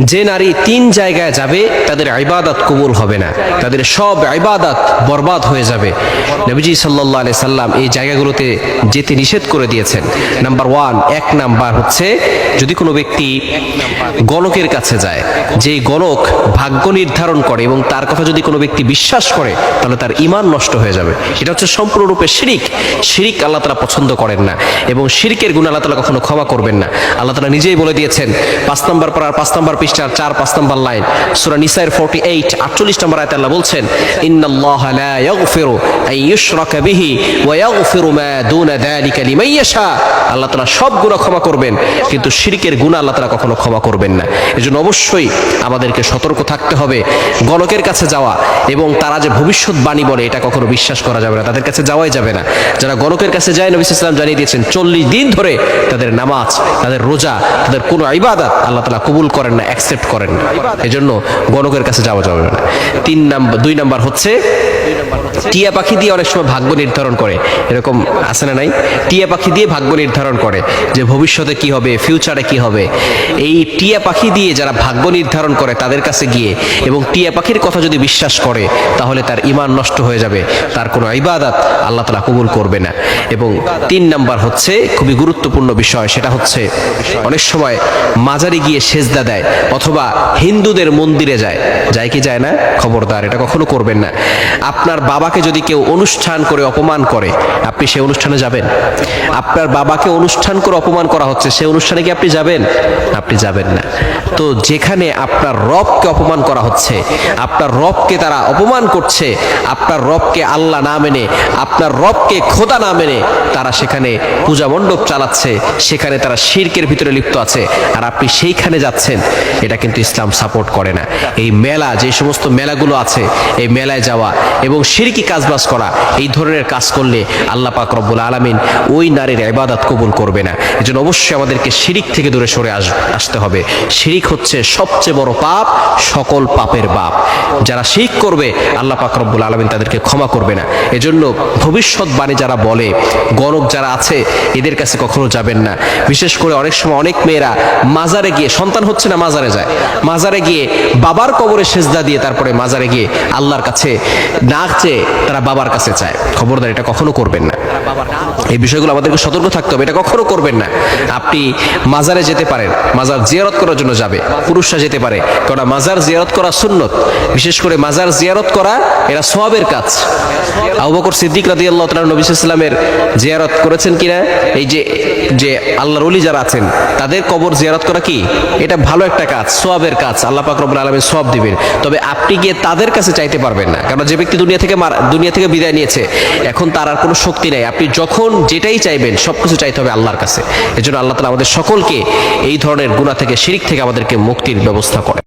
যে নারী তিন জায়গায় যাবে, তাদের ইবাদত কবুল হবে না। তাদের সব ইবাদত বরবাদ হয়ে যাবে। নবীজি সাল্লাহ আলি সাল্লাম এই জায়গাগুলোতে যেতে নিষেধ করে দিয়েছেন। নাম্বার ওয়ান, এক নাম্বার হচ্ছে, যদি কোনো ব্যক্তি গণকের কাছে যায় যে গণক ভাগ্য নির্ধারণ করে এবং তার কথা যদি কোনো ব্যক্তি বিশ্বাস করে, তাহলে তার ইমান নষ্ট হয়ে যাবে। এটা হচ্ছে সম্পূর্ণরূপে শিরিক। শিরিক আল্লাহ তালা পছন্দ করেন না এবং শিরিকের গুণ আল্লাহ তালা কখনো ক্ষমা করবেন না। আল্লাহ তালা নিজেই বলে দিয়েছেন, পাঁচ নম্বর পড়ার পাঁচ নম্বর পৃষ্ঠার চার, পাঁচ নম্বর লাইন। সুরা নিসাইর ফোর্টি এইট আটচল্লিশ নম্বর আয়তে আল্লাহ বলছেন, ইন্নাল্লাহ লা ইয়াগফিরু আন ইউশরাকা বিহি ওয়া ইয়াগফিরু মা দুনা যালিকা লিমান ইয়াশা। আল্লাহ তাআলা সব গুনাহ ক্ষমা করবেন, কিন্তু শিরকের গুনাহ আল্লাহ তাআলা কখনো ক্ষমা করবেন না। এজন্য অবশ্যই আমাদেরকে সতর্ক থাকতে হবে গণকের কাছে যাওয়া এবং তারা যে ভবিষ্যৎবাণী বলে এটা কখনো বিশ্বাস করা যাবে না, তাদের কাছে যাওয়াই যাবে না। যারা গণকের কাছে যায়, নবী ইসলাম জানিয়ে দিয়েছেন, চল্লিশ দিন ধরে তাদের নামাজ, তাদের রোজা, তাদের কোনো ইবাদত আল্লাহ তালা কবুল করেন না। অ্যাকসেপ্ট করেন। এজন্য গণকের কাছে যাওয়া যাবে না। তিন নাম্বার দুই নাম্বার হচ্ছে টিয়া পাখি দিয়ে অনেক সময় ভাগ্য নির্ধারণ করে। এরকম আছে না নাই? টিয়া পাখি দিয়ে ভাগ্য নির্ধারণ করে যে ভবিষ্যতে কি হবে ফিউচারে কি হবে। এই টিয়া পাখি দিয়ে যারা ভাগ্য নির্ধারণ করে তাদের কাছে গিয়ে এবং টিয়া পাখির কথা যদি বিশ্বাস করে, তাহলে তার ইমান নষ্ট হয়ে যাবে। তার কোনো ইবাদত আল্লাহ তালা কবুল করবে না। এবং তিন নাম্বার হচ্ছে, খুবই গুরুত্বপূর্ণ বিষয়, সেটা হচ্ছে অনেক সময় মাজারে গিয়ে সেজদা দেয় অথবা হিন্দুদের মন্দিরে যায়। যায় কি যায় না? খবরদার, এটা কখনো করবেন না। আপনার বাবাকে যদি কেউ অনুষ্ঠান করে অপমান করে, আপনি সেই অনুষ্ঠানে যাবেন? আপনার বাবাকে অনুষ্ঠান করে অপমান করা হচ্ছে, সেই অনুষ্ঠানে কি আপনি যাবেন? আপনি যাবেন না। তো যেখানে আপনার রবকে অপমান করা হচ্ছে, আপনার রবকে তারা অপমান করছে, আপনার রবকে আল্লাহ না মেনে, আপনার রবকে খোদা না মেনে, তারা সেখানে পূজা মণ্ডপ চালাচ্ছে, সেখানে তারা শিরকের ভিতরে লিপ্ত আছে, আর আপনি সেইখানে যাচ্ছেন, এটা কিন্তু ইসলাম সাপোর্ট করে না। এই মেলা, যে সমস্ত মেলাগুলো আছে, এই মেলায় যাওয়া এবং শিরকি কাজবাজ করা? এই ধরনের কাজ করলে আল্লাহ পাক রব্বুল আলমিন ওই নারীর ইবাদত কবুল করবে না। এজন্য অবশ্যই আমাদেরকে শিরিক থেকে দূরে সরে আস, আসতে হবে। শিরিক হচ্ছে সবচেয়ে বড় পাপ, সকল পাপের বাপ। যারা শিরিক করবে, আল্লাহ পাক রব্বুল আলমিন তাদেরকে ক্ষমা করবে না। এজন্য ভবিষ্যৎবাণী যারা বলে, গণক যারা আছে, এদের কাছে কখনো যাবেন না। বিশেষ করে অনেক সময় অনেক মেয়েরা মাজারে গিয়ে, সন্তান হচ্ছে না মাজারে যায়। মাজারে গিয়ে বাবার কবরে সেজদা দিয়ে তারপরে মাজারে গিয়ে আল্লাহর কাছে না চেয়ে তারা বাবার কাছে চায়। খবরদার, এটা কখনো করবেন না। এই বিষয়গুলো আমাদেরকে সতর্ক থাকতে হবে, এটা কখনো করবেন না। আপনি মাজারে যেতে পারেন, মাজার জিয়ারত করার জন্য যাবে, পুরুষরা যেতে পারে। কারণ মাজার জিয়ারত করা সুন্নত, বিশেষ করে মাজার জিয়ারত করা, এরা সোয়াবের কাজ। আবু বকর সিদ্দিক রাদি আল্লাহ তালা নবী ইসলামের জিয়ারত করেছেন কিনা? এই যে যে আল্লাহর অলি যারা আছেন, তাদের কবর জিয়ারত করা কি? এটা ভালো একটা কাজ, সোয়াবের কাজ। আল্লাহ পাক রব্বুল সব দিবেন। তবে আপনি গিয়ে তাদের কাছে চাইতে পারবেন না। কারণ যে ব্যক্তি দুনিয়া থেকে দুনিয়া থেকে বিদায় নিয়েছে, এখন তার আর কোনো শক্তি নাই। আপনি যখন যেটাই চাইবেন সব কিছু চাইতে হবে আল্লাহর কাছে। এজন্য আল্লাহ তালা আমাদের সকলকে এই ধরনের গুণা থেকে, শিরিক থেকে আমাদেরকে মুক্তির ব্যবস্থা করে